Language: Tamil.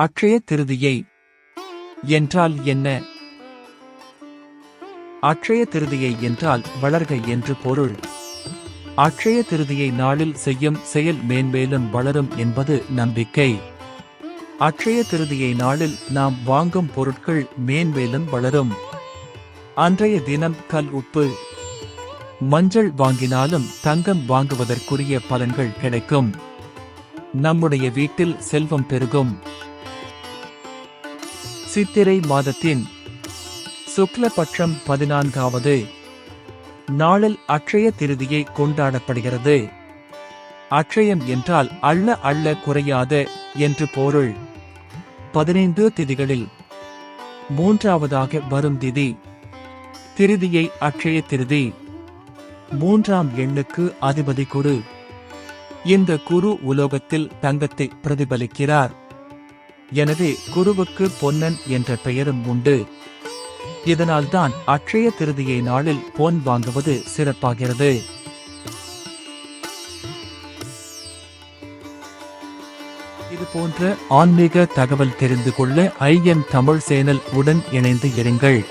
அக்ஷய திருதியை என்றால் என்ன? அக்ஷய திருதியை என்றால் வளர்க என்று பொருள். அக்ஷய திருதியை நாளில் செய்யும் செயல் மேன்மேலும் வளரும் என்பது நம்பிக்கை. அக்ஷய திருதியை நாளில் நாம் வாங்கும் பொருட்கள் மேன்மேலும் வளரும். அன்றைய தினம் கல் உப்பு. மஞ்சள் வாங்கினாலும் தங்கம் வாங்குவதற்குரிய பலன்கள் கிடைக்கும். நம்முடைய வீட்டில் செல்வம் பெருகும். சித்திரை மாதத்தின் சுக்லபட்சம் பதினான்காவது. நாளில் அட்சய திருதியை கொண்டாடப்படுகிறது. அட்சயம் என்றால் அள்ள அள்ள குறையாத என்று பொருள். பதினைந்து திதிகளில் மூன்றாவதாக வரும் திதி. திருதியை அட்சய திருதி. மூன்றாம் எண்ணுக்கு அதிபதி குரு. இந்த குரு உலோகத்தில் தங்கத்தை பிரதிபலிக்கிறார். எனவே குருவுக்கு பொன்னன் என்ற பெயரும் உண்டு. இதனால்தான் அக்ஷய திருதியை நாளில் பொன் வாங்குவது சிறப்பாகிறது. இது போன்ற ஆன்மீக தகவல் தெரிந்து கொள்ள ஐஎம் தமிழ் சேனல் உடன் இணைந்து இருங்கள்.